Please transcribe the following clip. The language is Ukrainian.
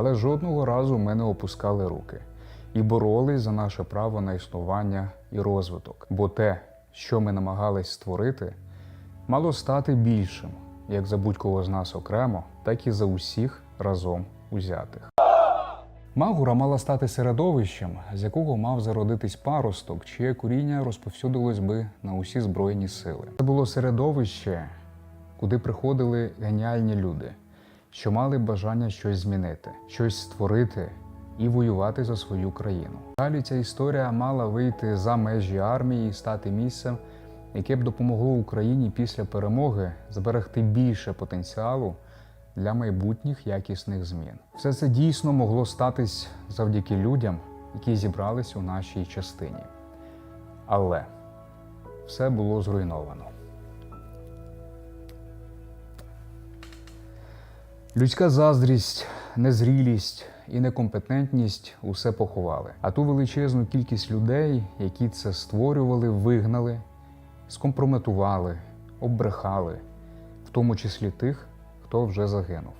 Але жодного разу ми не опускали руки і боролись за наше право на існування і розвиток. Бо те, що ми намагались створити, мало стати більшим, як за будь-кого з нас окремо, так і за усіх разом узятих. Магура мала стати середовищем, з якого мав зародитись паросток, чиє коріння розповсюдилось би на усі збройні сили. Це було середовище, куди приходили геніальні люди, що мали бажання щось змінити, щось створити і воювати за свою країну. Далі ця історія мала вийти за межі армії і стати місцем, яке б допомогло Україні після перемоги зберегти більше потенціалу для майбутніх якісних змін. Все це дійсно могло статись завдяки людям, які зібрались у нашій частині. Але все було зруйновано. Людська заздрість, незрілість і некомпетентність усе поховали. А ту величезну кількість людей, які це створювали, вигнали, скомпрометували, оббрехали, в тому числі тих, хто вже загинув.